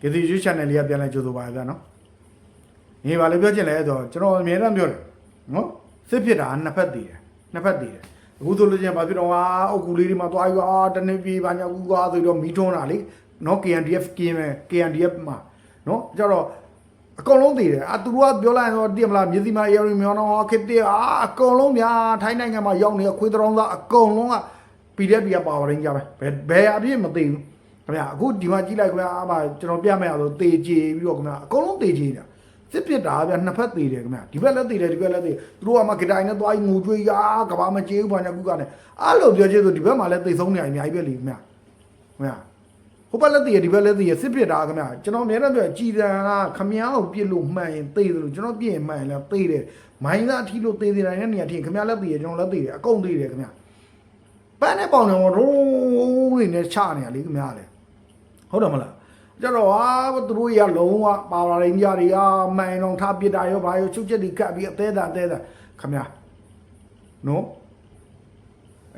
ကေတီ YouTube channel လေးကပြန်လဲကြိုဆိုပါရစေနော်နေပါလေပြောချင်လဲဆိုတော့ကျွန်တော်အမြဲတမ်းပြောတယ်နော်စစ်ဖြစ်တာနှစ်ဖက်တည်တယ်နှစ်ဖက်တည်တယ်အခုဆိုလို့ချင်းဘာဖြစ်တော့ဟာအုတ်ကူလေးတွေမှာသွားယူအာတနေ့ပြေးပါညာကူကွာဆိုတော့မီးထွန်းတာလေနော် KNDF ကင်းမယ် KNDF မှာနော်ကြတော့အကုန်လုံးတည်တယ်အာသူတို့ကပြောလိုက်ရင်တော့တည်မလားမြစီမာ area မြောင်းတော့ခစ်တဲ့အာအကုန်လုံးများထိုင်းနိုင်ငံမှာရောက်နေခွေးတောင်းသားအကုန်လုံးက PDF ကပါဝရင်းကြပဲဘယ်ဘယ်အပြည့်မသိဘူး ခင်ဗျာအခုဒီမှာကြည့်လိုက်ခင်ဗျာအမကျွန်တော်ပြမယ်ဆိုတေကြည်ပြီးတော့ခင်ဗျာအကုန်လုံးတေကြည်တာစစ်ပစ်တာဗျာနှစ်ဖက်သေးတယ်ခင်ဗျာဒီဘက်လည်းသေးတယ်ဒီဘက်လည်းသေးသူတို့ကမှဂတိုင်နဲ့သွားငူကျွေးရာကဘာမကြေးဘူးဘာညာကူကနဲ့အဲ့လိုပြောချင်ဆိုဒီဘက်မှာလည်းသိဆုံးနေအများကြီးပဲလေခင်ဗျာခင်ဗျာဟိုဘက်လည်းသေးတယ်ဒီဘက်လည်းသေးရစစ်ပစ်တာခင်ဗျာကျွန်တော်အများနဲ့ပြောကြည်တန်ကခမည်းအောင်ပြစ်လို့မှန်ရင်သေတယ်လို့ကျွန်တော်ပြစ်ရင်မှန်ရင်လည်းသေတယ်မိုင်းသားအထီးလို့သေသေးတယ်နေရာထီခင်ဗျာလည်းသေတယ်ကျွန်တော်လည်းသေတယ်အကုန်သေတယ်ခင်ဗျာပန်းနဲ့ပေါင်တယ်တော့ဒုံးနေနဲ့ချနေရလေခင်ဗျားလေ ဟုတ်တယ်မလားကျတော့ဟာသူတို့ရလုံးဝပါလာရင်ကြတွေအာမှန်တော့ထားပစ်တာရောဘာရောချုပ်ချက်တွေကပ်ပြီးအသေးတာအသေးတာခင်ဗျာနော်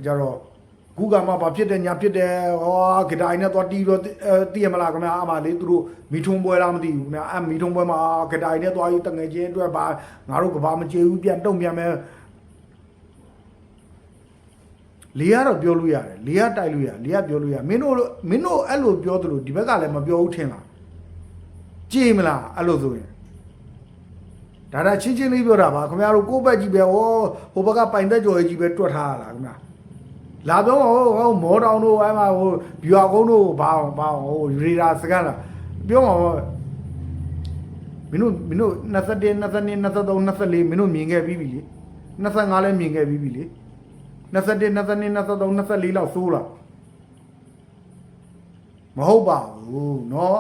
ကျတော့ခုကမှဘာဖြစ်တယ်ညာဖြစ်တယ်ဟောဂဒိုင်နဲ့တော့တီးတော့တည်ရမလားခင်ဗျာအမလေးသူတို့မီထုံပွဲလားမသိဘူးခင်ဗျာအမီထုံပွဲမှာဂဒိုင်နဲ့တော့ယူတငယ်ချင်းအတွက်ဘာငါတို့ကဘာမကြေဘူးပြန်တုံပြန်မယ် လေကတော့ပြောလို့ရတယ်လေကတိုက်လို့ရလေကပြောလို့ရမင်းတို့မင်းတို့အဲ့လိုပြောသလိုဒီဘက်ကလည်းမပြောဘူးထင်လားကြည်မလားအဲ့လိုဆိုရင်ဒါဒါချင်းချင်းလေးပြောတာပါခင်ဗျားတို့ကိုယ့်ဘက်ကြီးပဲဟောဟိုဘက်ကပိုင်သက်ကြော်ကြီးပဲတွတ်ထားရတာခင်ဗျာလာပြောဟိုဟိုမောတောင်တို့အဲ့မှာဟိုဘီယာကုန်းတို့ဘာအောင်ဘာအောင်ဟိုရေဒါစကန်လာပြောမှာဟောမင်းတို့မင်းတို့21 22 23 24မင်းတို့မြင်ခဲ့ပြီးပြီလေ25လည်းမြင်ခဲ့ပြီးပြီလေ 21 22 23 24လောက်စိုးလားမဟုတ်ပါဘူးเนาะ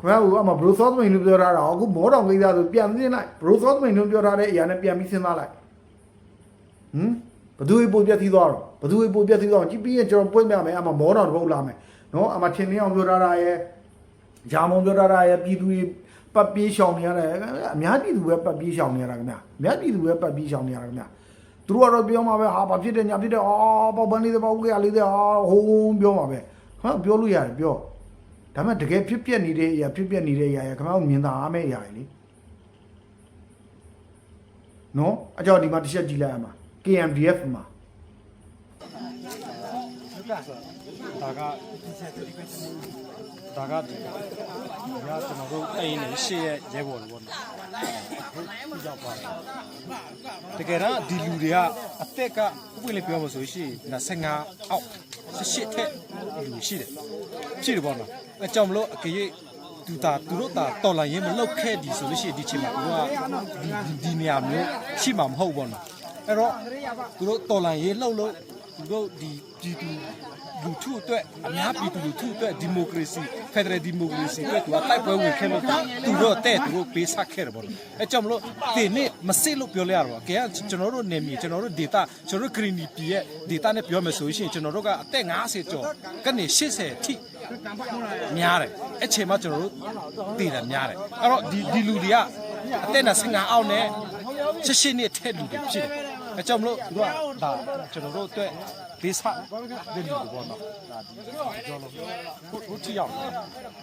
ခွဲဦးအမဘရိုဆော့သမိန်လို့ပြောထားတာအခုမောတော်ကိစ္စဆိုပြန်သိလိုက်ဘရိုဆော့သမိန်လို့ပြောထားတဲ့အရာနဲ့ပြန်ပြီးစဉ်းစားလိုက်ဟမ်ဘသူပိုပြတ်သီးသွားတော့ဘသူပိုပြတ်သီးသွားကြည့်ပြီးရင်ကျွန်တော်ပွင့်ပြမယ်အမမောတော်တစ်ပုတ်လာမယ်เนาะအမထင်လင်းအောင်ပြောထားတာရဲ့ဂျာမုံပြောထားတာရဲ့ပြည်သူတွေပတ်ပြေးရှောင်နေရတယ်အများပြည်သူပဲပတ်ပြေးရှောင်နေရတာခင်ဗျာအများပြည်သူပဲပတ်ပြေးရှောင်နေရတာခင်ဗျာ သူတို့ကတော့ပြောမှာပဲဟာဘာဖြစ်တယ်ညာဖြစ်တယ်အာပေါ့ပန်းလေးတွေပေါ့ဦးကလေးတွေဟာဟိုးပြောမှာပဲခမပြောလို့ရတယ်ပြောဒါပေမဲ့တကယ်ဖြစ်ပျက်နေတဲ့အရာဖြစ်ပျက်နေတဲ့အရာရခမမြင်သာအားမဲ့အရာလေနော်အကြောင်းဒီမှာတစ်ချက်ကြည့်လိုက်ရမှာ KMDF မှာ ဒါကဒါကဒါကကျွန်တော်တို့အိမ်နေရှေ့ရဲ့ရဲဘော်တွေပေါ့နော်ဟုတ်ကြောက်ပါတယ်တကယ်တော့ဒီလူတွေကအသက်ကဥပဒေပြောမှဆိုရှင်25အောက်18ထက်လူရှိတယ်ရှိတယ်ပေါ့နော်အဲကြောင့်မလို့အကြေးသူတာသူတို့တာတော်လာရင်မလောက်ခဲ့ဒီဆိုလို့ရှိရင်ဒီချိန်မှာသူတို့ကဒီဒီနေရာမျိုးရှိမှာမဟုတ်ပေါ့နော်အဲ့တော့သူတို့တော်လာရင်လှုပ်လို့ သူတို့ဒီပြည်သူလူထုအတွက်အများပြည်သူလူထုအတွက်ဒီမိုကရေစီဖက်ဒရယ်ဒီမိုကရေစီအတွက်သူကတိုက်ပွဲဝင်ခဲ့လို့သူတို့တဲ့သူတို့ပေးဆက်ခဲ့တယ်ပေါ့နော်အဲကြောင့်မလို့ဒီနေ့မစစ်လို့ပြောလဲရတော့ကဲကျွန်တော်တို့နေမြေကျွန်တော်တို့ data ကျွန်တော်တို့ green p ရဲ့ data နဲ့ပြောမယ်ဆိုရင်ကျွန်တော်တို့ကအသက်50ကျော်ကနေ80ထိများတယ်အချိန်မှကျွန်တော်တို့တည်တယ်များတယ်အဲ့တော့ဒီဒီလူတွေကအသက်25အောက်နဲ့88နှစ်ထက်လူတွေဖြစ်တယ် အဲကြောင့်မလို့သူကဒါကျွန်တော်တို့အတွက်ဒေသတဲ့လူတွေပေါ့နော်ဒါဒီကျွန်တော်တို့ဟိုတီရောက်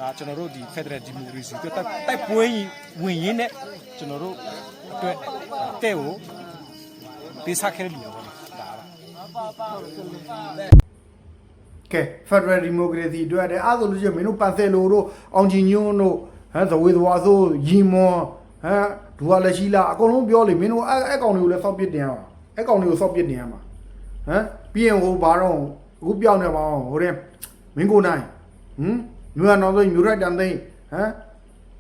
ဒါကျွန်တော်တို့ဒီ Federal Democracy အတွက်တိုက်ပွဲဝင်ရင်းနဲ့ကျွန်တော်တို့အတွက်တဲ့ကိုဒေသခဲလူတွေပေါ့နော်ဒါပါကဲ Federal Democracy အတွက်တဲ့အဲ့ဆိုလို့ရှိရင်မင်းတို့ပန်ဆယ်လိုတို့အောင်ချင်ညွန်းတို့ဟမ်သဝေသဝါဆိုရီမွန်ဟမ်ဒူဝါလက်ရှိလာအကုန်လုံးပြောလေမင်းတို့အဲ့အဲ့ကောင်တွေကိုလည်းစောက်ပစ်တင်ရမှာ အဲ့ကောင်တွေကိုစောက်ပစ်တင်ရမှာဟမ်ပြီးရင်ဟိုဘာတော့အခုပြောင်းနေပါအောင်ဟိုတဲ့မင်းကိုနိုင်ဟမ်မြို့ရတော်ဆိုမြို့ရိုက်တန်သိန်းဟမ်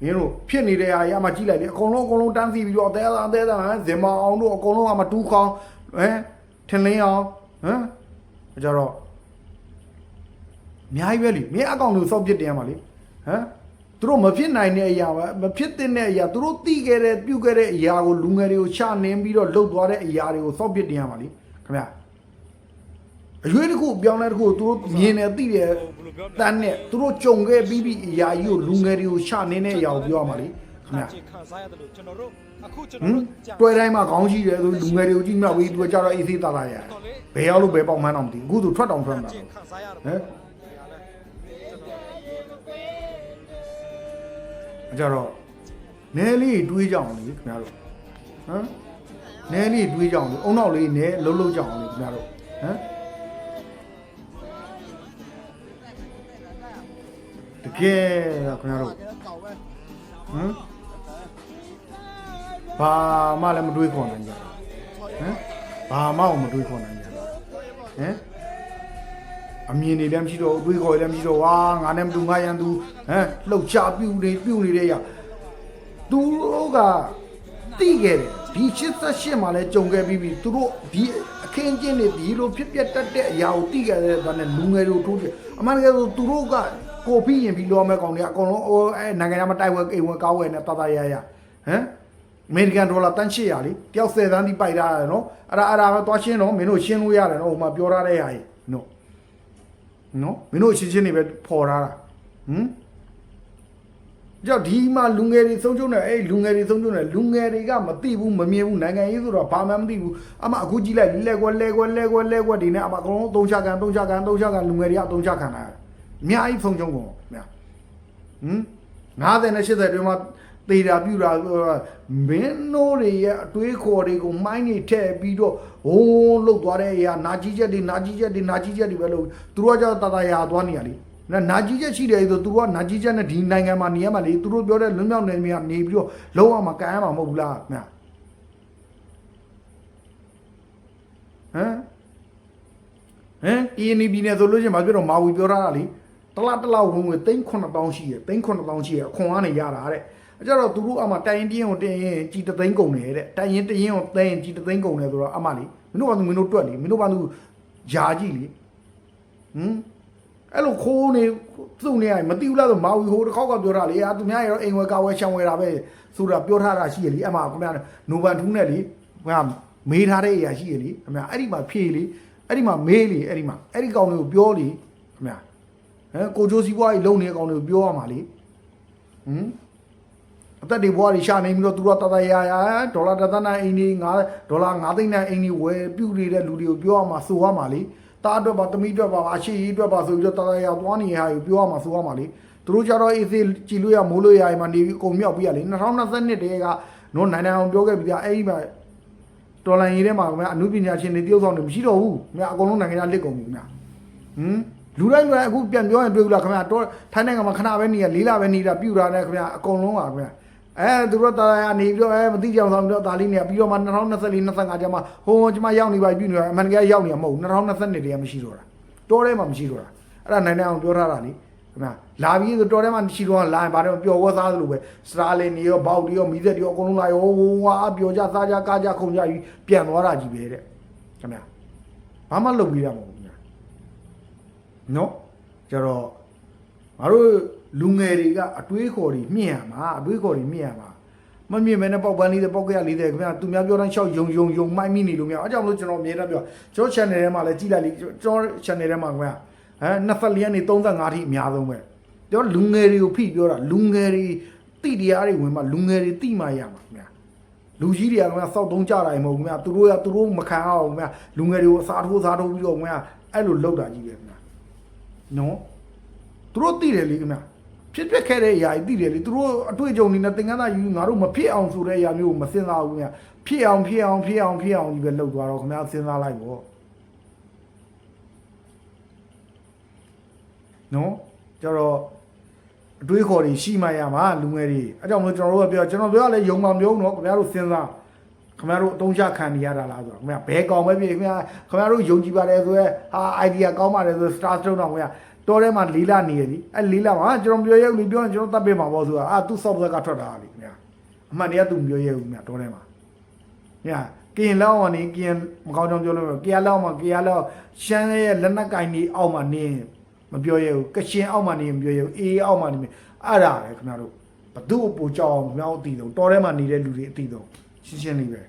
မင်းတို့ဖြစ်နေတဲ့အားရမှကြည့်လိုက်လေအကုန်လုံးအကုန်လုံးတန်းစီပြီးတော့အသေးအသေးဟမ်ဇင်မအောင်တို့အကုန်လုံးကမတူးခေါင်းဟမ်ထင်လင်းအောင်ဟမ်ကြတော့အများကြီးပဲလေမင်းအကောင့်ကိုစောက်ပစ်တင်ရမှာလေဟမ် သူတို့မဖြစ်နိုင်တဲ့အရာပဲမဖြစ်တဲ့အရာသူတို့သိခဲ့တဲ့ပြုတ်ခဲ့တဲ့အရာကိုလူငယ်တွေကိုချနင်းပြီးတော့လှုပ်သွားတဲ့အရာတွေကိုစောက်ပစ်တင်ရမှာလေခင်ဗျအရွေးတစ်ခုအပြောင်းလဲတစ်ခုကိုသူတို့မြင်နေသိတယ်တန်းနဲ့သူတို့ကြုံခဲ့ပြီးပြီးအရာကြီးကိုလူငယ်တွေကိုချနင်းတဲ့အရာကိုပြောရမှာလေခင်ဗျခံစားရတယ်လို့ကျွန်တော်တို့အခုကျွန်ဟတော်မ်တို့တွဲတိုင်းမှာခေါင်းရှိတယ်ဆိုလူငယ်တွေကိုကြည့်မှဝေးသူကကြတော့အေးသေးတာလာရတယ်ဘယ်ရောက်လို့ဘယ်ပေါက်မှန်းတော့မသိဘူးအခုသူထွက်တောင်ထွက်မှာခံစားရတယ်ဟမ် အကြတော့နဲလေးတွေးကြအောင်လေခင်ဗျားတို့ဟမ်နဲလေးတွေးကြအောင်လေအုံနောက်လေးနဲလှုပ်လှုပ်ကြအောင်လေခင်ဗျားတို့ဟမ်တကယ်ခင်ဗျားတို့ဟမ်ဘာမှလည်းမတွေးခေါ်နိုင်ကြဘူးဟမ်ဘာမှမတွေးခေါ်နိုင်ကြဘူးဟမ် အမြင်တွေလည်းမရှိတော့ဘူးတွေးခေါ်လည်းမရှိတော့ဝါငါနဲ့မတူငါရန်သူဟမ်လှုပ်ချပြူနေပြူနေတဲ့ရသူတို့ကတိခဲ့တယ်ဒီ88မှာလည်းကြုံခဲ့ပြီးပြီသူတို့ဒီအခင်းကျင်းတွေဒီလိုဖြစ်ပျက်တတ်တဲ့အရာကိုတိခဲ့တဲ့ဘာနဲ့လူငယ်တို့ထိုးတယ်အမှန်တကယ်ဆိုသူတို့ကကိုပြီးရင်ပြီးလောမဲ့ကောင်တွေအကုန်လုံးဟိုအဲနိုင်ငံသားမတိုက်ဝဲအိမ်ဝဲကောင်းဝဲနဲ့တတရရဟမ်အမေရိကန်ဒေါ်လာတန်း800လေတယောက်10သန်းဒီပိုက်ထားရတယ်နော်အဲ့ဒါအဲ့ဒါပဲသွားရှင်းတော့မင်းတို့ရှင်းလို့ရတယ်နော်ဟိုမှာပြောထားတဲ့ဟာကြီး နော်နော်မင်းတို့အချင်းချင်းတွေပဲဖော်ထားတာဟမ်ကြောက်ဒီမှာလူငယ်တွေဆုံးချုံနေအဲ့လူငယ်တွေဆုံးချုံနေလူငယ်တွေကမသိဘူးမမြင်ဘူးနိုင်ငံရေးဆိုတော့ဘာမှမသိဘူးအမအခုကြည့်လိုက်လဲကွက်လဲကွက်လဲကွက်လဲကွက်ဒီနဲ့အမအကုန်လုံးသုံးချကန်သုံးချကန်သုံးချကန်လူငယ်တွေကသုံးချခံလာရတယ်အများကြီးဆုံးချုံကုန်မြတ်ဟမ်90နဲ့80အတွင်းမှာ တေတာပြူတာမင်းတို့တွေရဲ့အတွေးခေါ်တွေကိုမိုင်းနေထည့်ပြီးတော့ဟိုးလုတ်သွားတဲ့အရာနာကြီးချက်တွေနာကြီးချက်တွေနာကြီးချက်တွေပဲလို့သူတို့ကကြောက်တတရာသွားနေရလေနာနာကြီးချက်ရှိတယ်ဆိုသူတို့ကနာကြီးချက်နဲ့ဒီနိုင်ငံမှာနေရမှာလေသူတို့ပြောတဲ့လွတ်မြောက်နေမြေကနေပြီးတော့လုံးဝမကန်ရမှာမဟုတ်ဘူးလားမြတ်ဟမ်ဟမ်အင်းနီဘီနဲ့ဆိုလို့ချင်းမပြောတော့မာဝီပြောထားတာလေတလားတလားဝင်ဝင်သိန်း9000ရှိရသိန်း9000ရှိရအခွန်ကနေရတာတဲ့အဲ့ ကြတော့သူတို့အမှတိုင်ရင်တင်းကိုတင်းရင်ကြီးတသိန်းကုန်တယ်တဲ့တိုင်ရင်တင်းရင်ကိုသိန်းကြီးတသိန်းကုန်တယ်ဆိုတော့အမှလေမင်းတို့ကသူမင်းတို့တွက်လေမင်းတို့ကသူယာကြည့်လေဟမ်အဲ့လိုခိုးနေသူ့နေရမသိဘူးလားဆိုမာဝီဟိုတစ်ခေါက်ကပြောတာလေအာသူများရောအိမ်ဝဲကာဝဲရှံဝဲတာပဲဆိုတာပြောထားတာရှိရလေအမှခင်ဗျာနိုဘန်ထူးနဲ့လေခင်ဗျာမေးထားတဲ့အရာရှိရလေခင်ဗျာအဲ့ဒီမှာဖြေလေအဲ့ဒီမှာမေးလေအဲ့ဒီမှာအဲ့ဒီကောင်တွေကိုပြောလေခင်ဗျာဟမ်ကိုဂျိုးစီးပွားကြီးလုံနေတဲ့ကောင်တွေကိုပြောရမှာလေဟမ် အသက်တွေဘွားတွေရှာနေပြီးတော့သူတို့တတရာရာဒေါ်လာတစ်သန်းနဲ့အင်းကြီး9ဒေါ်လာ9သိန်းနဲ့အင်းကြီးဝယ်ပြုတ်နေတဲ့လူတွေကိုပြောရမှာဆိုရမှာလေတားအတွက်ပါသမီးအတွက်ပါအရှိကြီးအတွက်ပါဆိုပြီးတော့တတရာသွားနေဟာကိုပြောရမှာဆိုရမှာလေသူတို့ကြတော့အေးသေးကြည်လို့ရမိုးလို့ရရင်မှနေပြီးအကုန်မြောက်ပြီးရလေ2022တည်းကနော်နိုင်နိုင်အောင်ပြောခဲ့ပြီးသားအဲ့ဒီမှာတော်လိုင်းရေးထဲမှာခင်ဗျာအမှုပညာရှင်တွေတယောက်ဆောင်တွေမရှိတော့ဘူးခင်ဗျာအကုန်လုံးနိုင်ငံခြားလက်ကုန်ပြီခင်ဗျာဟမ်လူတိုင်းလူတိုင်းအခုပြန်ပြောရင်တွေ့ဘူးလားခင်ဗျာတော့ထိုင်းနိုင်ငံမှာခဏပဲနေရလေးလာပဲနေတာပြူတာနဲ့ခင်ဗျာအကုန်လုံးပါခင်ဗျာ အဲသူတို့တာယာနေပြီးတော့အဲမသိကြအောင်ဆောင်ပြီးတော့ဒါလေးနေပြီးတော့မှ2024 25ကျမှဟိုကျမရောက်နေပါပြီပြူနေအမှန်တကယ်ရောက်နေမှာမဟုတ်ဘူး2022တည်းကမရှိတော့တာတော်ထဲမှာမရှိတော့တာအဲ့ဒါနိုင်နိုင်အောင်ပြောထားတာလေခင်ဗျာလာပြီးဆိုတော်ထဲမှာရှိတော့လာရင်ဘာတော့ပျော်ဝဲသားသလိုပဲစတာလင်နေရောဘောက်တွေရောမီးသက်တွေရောအကုန်လုံးလာရောဟိုဟာပျော်ကြစားကြကားကြခုန်ကြပြီးပြန်သွားတာကြီးပဲတဲ့ခင်ဗျာဘာမှလုပ်ပြီးရမှာမဟုတ်ဘူးခင်ဗျာနော်ကျတော့ ငါတို့လူငယ်တွေကအတွေးခေါ်တွေမြင့်ရမှာအတွေးခေါ်တွေမြင့်ရမှာမမြင်မဲနဲ့ပေါက်ပန်းလေးတဲ့ပေါက်ကရလေးတဲ့ခင်ဗျာသူများပြောတိုင်းရှောက်ယုံယုံယုံမိုက်မိနေလို့မရအောင်အဲကြောင့်မလို့ကျွန်တော်အမြဲတမ်းပြောကျွန်တော် channel ထဲမှာလည်းကြည့်လိုက်လေကျွန်တော် channel ထဲမှာခင်ဗျာဟမ်24ရက်နေ35ထိအများဆုံးပဲကျွန်တော်လူငယ်တွေကိုဖိပြောတာလူငယ်တွေတိတရားတွေဝင်မှာလူငယ်တွေတိမှရမှာခင်ဗျာလူကြီးတွေကခင်ဗျာစောက်တုံးကြတာမဟုတ်ဘူးခင်ဗျာသူတို့ကသူတို့မခံအောင်ခင်ဗျာလူငယ်တွေကိုအစားထိုးစားထိုးပြီးတော့ခင်ဗျာအဲ့လိုလောက်တာကြီးပဲခင်ဗျာနော် သူတို့တိတယ်လေခင်ဗျာဖြစ်ပျက်ခဲ့တဲ့အရာကြီးတိတယ်လေသူတို့အတွေ့အကြုံတွေနဲ့သင်္ကန်းသားယူငါတို့မဖြစ်အောင်ဆိုတဲ့အရာမျိုးကိုမစဉ်းစားဘူးခင်ဗျာဖြစ်အောင်ဖြစ်အောင်ဖြစ်အောင်ဖြစ်အောင်ကြီးပဲလောက်သွားတော့ခင်ဗျာစဉ်းစားလိုက်ပေါ့နော်ကျတော့အတွေးခေါ်တွေရှိမှရမှာလူငယ်တွေအဲကြောင့်မလို့ကျွန်တော်တို့ကပြောကျွန်တော်ပြောရလဲယုံမှမယုံတော့ခင်ဗျားတို့စဉ်းစားခင်ဗျားတို့အတုံးချခံနေရတာလားဆိုတော့ခင်ဗျာဘဲကောင်ပဲဖြစ်ခင်ဗျာခင်ဗျားတို့ယုံကြည်ပါတယ်ဆိုရဲဟာ idea ကောင်းပါတယ်ဆို star stone တော့ခင်ဗျာ တော်ထဲမှာလေးလာနေရသည်အဲလေးလာမှာကျွန်တော်ပြောရဲဦးလေပြောရင်ကျွန်တော်တတ်ပေးမှာပေါ့ဆိုတာအာသူ software ကထွက်တာလေခင်ဗျာအမှန်တရားသူမပြောရဲဘူးခင်ဗျာတော်ထဲမှာညာကရင်လောက်အောင်နေကရင်မကောင်းကြောင်ပြောလို့ကရလောက်မှာကရလောက်ရှမ်းရဲ့လက်နက်ကင်နေအောက်မှာနေမပြောရဲဘူးကရှင်အောက်မှာနေမပြောရဲဘူးအေးအောက်မှာနေအဲ့ဒါပဲခင်ဗျားတို့ဘသူ့အပူကြောက်အောင်မြောက်အတီးတော့တော်ထဲမှာနေတဲ့လူတွေအတီးတော့ရှင်းရှင်းလေးပဲ